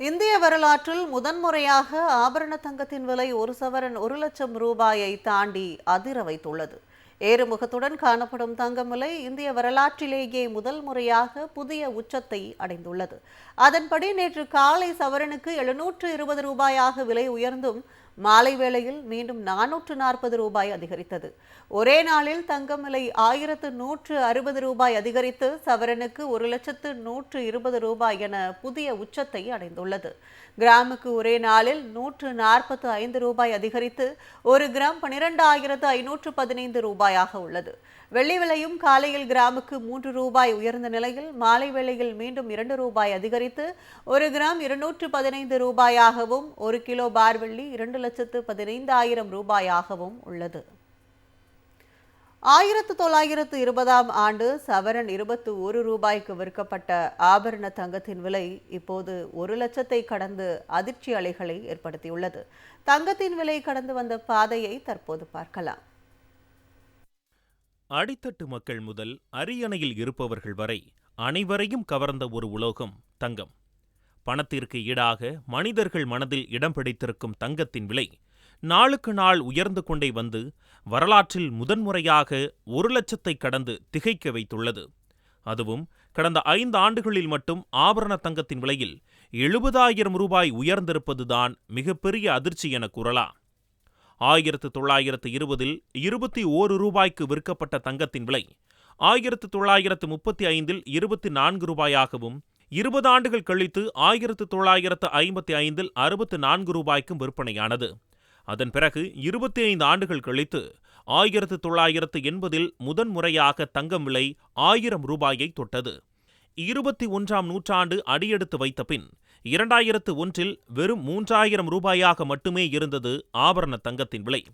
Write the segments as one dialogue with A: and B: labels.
A: இந்திய வரலாற்றில் முதன்முறையாக ஆபரண தங்கத்தின் விலை ஒரு சவரன் ஒரு லட்சம் ரூபாயை தாண்டி அதிர வைத்துள்ளது. ஏறுமுகத்துடன் காணப்படும் தங்கம் விலை இந்திய வரலாற்றிலேயே முதல் முறையாக புதிய உச்சத்தை அடைந்துள்ளது. அதன்படி நேற்று காலை சவரனுக்கு எழுநூற்று இருபது ரூபாயாக விலை உயர்ந்தும் மாலை வேளையில் மீண்டும் நானூற்று நாற்பது ரூபாய் அதிகரித்தது. ஒரே நாளில் தங்கம் விலை ஆயிரத்து நூற்று அறுபது ரூபாய் அதிகரித்து சவரனுக்கு ஒரு லட்சத்து நூற்று இருபது ரூபாய் என புதிய உச்சத்தை அடைந்துள்ளது. கிராமுக்கு ஒரே நாளில் நூற்று நாற்பத்து ஐந்து ரூபாய் அதிகரித்து ஒரு கிராம் பனிரெண்டாயிரத்து ஐநூற்று பதினைந்து ரூபாயாக உள்ளது. வெள்ளி விலையும் காலையில் கிராமுக்கு மூன்று ரூபாய் உயர்ந்த நிலையில் மாலை வேளையில் மீண்டும் இரண்டு ரூபாய் அதிகரித்து ஒரு கிராம் இருநூற்று பதினைந்து ரூபாயாகவும் ஒரு கிலோ பார் வெள்ளி இரண்டு லட்சத்து பதினைந்தாயிரம் ரூபாயாகவும் உள்ளது. ஆயிரத்து தொள்ளாயிரத்து இருபதாம் ஆண்டு சவரன் இருபத்து ஒரு ரூபாய்க்கு விற்கப்பட்ட ஆபரண தங்கத்தின் விலை இப்போது ஒரு லட்சத்தை கடந்து அதிர்ச்சி அலைகளை ஏற்படுத்தியுள்ளது. தங்கத்தின் விலை கடந்து வந்த பாதையை தற்போது பார்க்கலாம்.
B: அடித்தட்டு மக்கள் முதல் அரியணையில் இருப்பவர்கள் வரை அனைவரையும் கவர்ந்த ஒரு உலோகம் தங்கம். பணத்திற்கு ஈடாக மனிதர்கள் மனதில் இடம் பிடித்திருக்கும் தங்கத்தின் விலை நாளுக்கு நாள் உயர்ந்து கொண்டே வந்து வரலாற்றில் முதன்முறையாக ஒரு லட்சத்தை கடந்து திகைக்க வைத்துள்ளது. அதுவும் கடந்த ஐந்து ஆண்டுகளில் மட்டும் ஆபரண தங்கத்தின் விலையில் எழுபதாயிரம் ரூபாய் உயர்ந்திருப்பதுதான் மிகப்பெரிய அதிர்ச்சி என கூறலாம் ஆயிரத்து தொள்ளாயிரத்து இருபதில் இருபத்தி ஓரு ரூபாய்க்கு விற்கப்பட்ட தங்கத்தின் விலை ஆயிரத்து தொள்ளாயிரத்து முப்பத்தி ஐந்தில் இருபத்தி நான்கு ரூபாயாகவும் இருபது ஆண்டுகள் கழித்து ஆயிரத்து தொள்ளாயிரத்து ஐம்பத்தி ஐந்தில் அறுபத்து நான்கு ரூபாய்க்கும் விற்பனையானது. அதன் பிறகு இருபத்தி ஐந்து ஆண்டுகள் கழித்து ஆயிரத்து தொள்ளாயிரத்து எண்பதில் முதன்முறையாக தங்கம் விலை ஆயிரம் ரூபாயை தொட்டது. இருபத்தி ஒன்றாம் நூற்றாண்டு அடியெடுத்து வைத்த பின் இரண்டாயிரத்து ஒன்றில் வெறும் மூன்றாயிரம் ரூபாயாக மட்டுமே இருந்தது ஆபரண தங்கத்தின் விலை.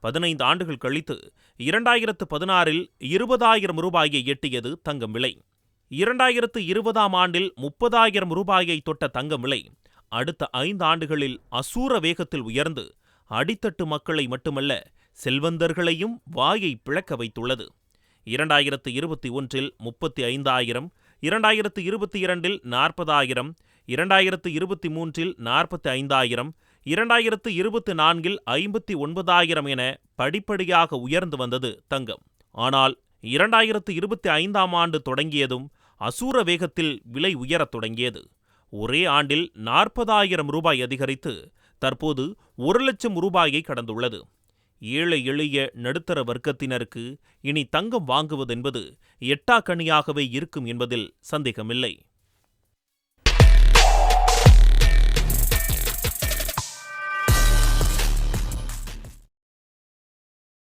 B: பதினைந்து ஆண்டுகள் கழித்து இரண்டாயிரத்து பதினாறில் இருபதாயிரம் ரூபாயை எட்டியது தங்கம் விலை. இரண்டாயிரத்து இருபதாம் ஆண்டில் முப்பதாயிரம் ரூபாயை தொட்ட தங்கம் விலை அடுத்த ஐந்து ஆண்டுகளில் அசூர வேகத்தில் உயர்ந்து அடித்தட்டு மக்களை மட்டுமல்ல செல்வந்தர்களையும் வாயை பிளக்க வைத்துள்ளது. இரண்டாயிரத்து இருபத்தி ஒன்றில் முப்பத்தி ஐந்தாயிரம் இரண்டாயிரத்து இருபத்தி இரண்டில் நாற்பதாயிரம் இரண்டாயிரத்து இருபத்தி மூன்றில் நாற்பத்தி ஐந்தாயிரம் இரண்டாயிரத்து இருபத்தி நான்கில் ஐம்பத்தி ஒன்பதாயிரம் என படிப்படியாக உயர்ந்து வந்தது தங்கம். ஆனால் இரண்டாயிரத்து இருபத்தி ஐந்தாம் ஆண்டு தொடங்கியதும் அசூர வேகத்தில் விலை உயரத் தொடங்கியது. ஒரே ஆண்டில் நாற்பதாயிரம் ரூபாய் அதிகரித்து தற்போது ஒரு லட்சம் ரூபாயை கடந்துள்ளது. ஏழை எளிய நடுத்தர வர்க்கத்தினருக்கு இனி தங்கம் வாங்குவதென்பது எட்டாக்கணியாகவே இருக்கும் என்பதில் சந்தேகமில்லை.